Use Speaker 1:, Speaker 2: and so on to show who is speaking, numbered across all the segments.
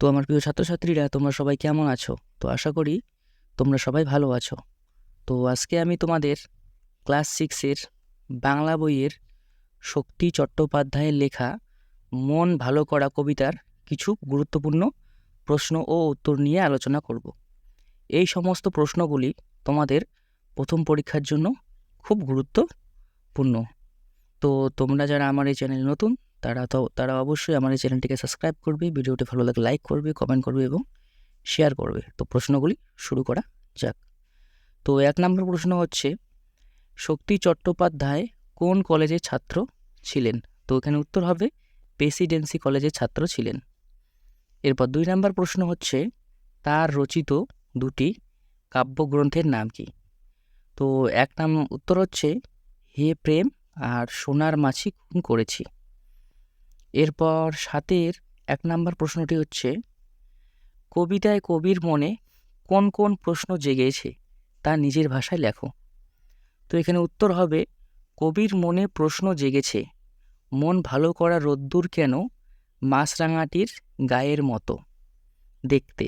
Speaker 1: তো আমার প্রিয় ছাত্রছাত্রীরা, তোমরা সবাই কেমন আছো? তো আশা করি তোমরা সবাই ভালো আছো। তো আজকে আমি তোমাদের ক্লাস সিক্সের বাংলা বইয়ের শক্তি চট্টোপাধ্যায়ের লেখা মন ভালো করা কবিতার কিছু গুরুত্বপূর্ণ প্রশ্ন ও উত্তর নিয়ে আলোচনা করব। এই সমস্ত প্রশ্নগুলি তোমাদের প্রথম পরীক্ষার জন্য খুব গুরুত্বপূর্ণ। তো তোমরা যারা আমার এই চ্যানেল নতুন তারা তো, তারা অবশ্যই আমার এই চ্যানেলটিকে সাবস্ক্রাইব করবে, ভিডিওটি ভালো লাগলে লাইক করবে কমেন্ট করবে এবং শেয়ার করবে। তো প্রশ্নগুলি শুরু করা যাক। তো এক নম্বর প্রশ্ন হচ্ছে, শক্তি চট্টোপাধ্যায় কোন কলেজের ছাত্র ছিলেন? তো এখানে উত্তর হবে প্রেসিডেন্সি কলেজের ছাত্র ছিলেন। এরপর দুই নম্বর প্রশ্ন হচ্ছে, তার রচিত দুটি কাব্যগ্রন্থের নাম কি? তো এক নাম উত্তর হচ্ছে, হে প্রেম আর সোনার মাছি খুন করেছি। এরপর সাতের এক নম্বর প্রশ্নটি হচ্ছে, কবিতায় কবির মনে কোন কোন প্রশ্ন জেগেছে তা নিজের ভাষায় লেখো। তো এখানে উত্তর হবে, কবির মনে প্রশ্ন জেগেছে, মন ভালো করা রোদ্দুর কেন মাছরাঙাটির গায়ের মতো? দেখতে,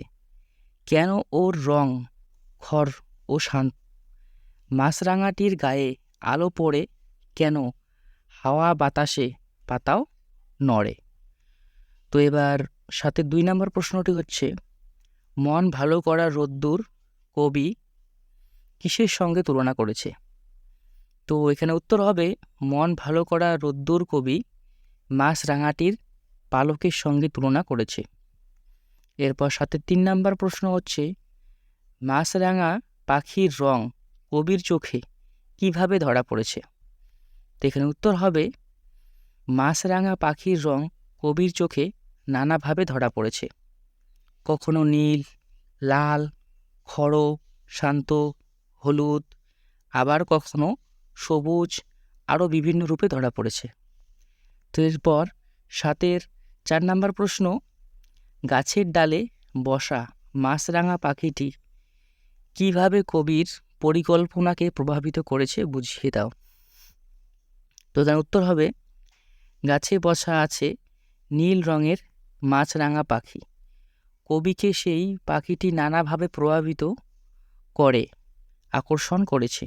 Speaker 1: কেন ওর রং খর ও শান্ত? মাছরাঙাটির গায়ে আলো পড়ে কেন হাওয়া বাতাসে পাতাও নড়ে। তো এবার সাথে দুই নম্বর প্রশ্নটি হচ্ছে, মন ভালো করা রোদ্দুর কবি কিসের সঙ্গে তুলনা করেছে? তো এখানে উত্তর হবে, মন ভালো করা রোদ্দুর কবি মাছরাঙাটির পালকের সঙ্গে তুলনা করেছে। এরপর সাথে তিন নাম্বার প্রশ্ন হচ্ছে মাছরাঙা পাখির রং কবির চোখে কীভাবে ধরা পড়েছে? তো এখানে উত্তর হবে মাছরাঙা পাখির রং কবির চোখে নানাভাবে ধরা পড়েছে। কখনো নীল, লাল, খড়, শান্ত, হলুদ, আবার কখনো সবুজ, আরও বিভিন্ন রূপে ধরা পড়েছে। তো এরপর সাতের চার নম্বর প্রশ্ন, গাছের ডালে বসা মাছরাঙা পাখিটি কীভাবে কবির পরিকল্পনাকে প্রভাবিত করেছে বুঝিয়ে দাও। তো তার উত্তর হবে গাছে বসা আছে নীল রঙের মাছরাঙা পাখি। কবিকে সেই পাখিটি নানাভাবে প্রভাবিত করে, আকর্ষণ করেছে।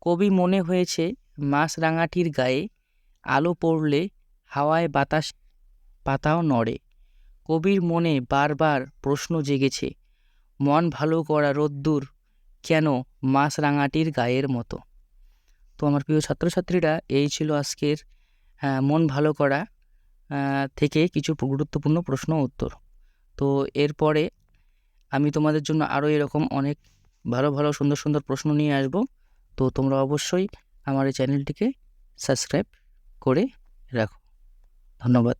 Speaker 1: কবি মনে হয়েছে মাছরাঙাটির গায়ে আলো পড়লে হাওয়ায় বাতাস পাতাও নড়ে। কবির মনে বারবার প্রশ্ন জেগেছে, মন ভালো করা রোদ্দুর কেন মাছরাঙাটির গায়ের মতো? তো আমার প্রিয় ছাত্রছাত্রীরা, এই ছিল আজকের মন ভালো করা থেকে কিছু গুরুত্বপূর্ণ প্রশ্ন উত্তর। তো এরপরে আমি তোমাদের জন্য আরও এরকম অনেক ভালো ভালো, সুন্দর সুন্দর প্রশ্ন নিয়ে আসব। তো তোমরা অবশ্যই আমার এই চ্যানেলটিকে সাবস্ক্রাইব করে রাখো। ধন্যবাদ।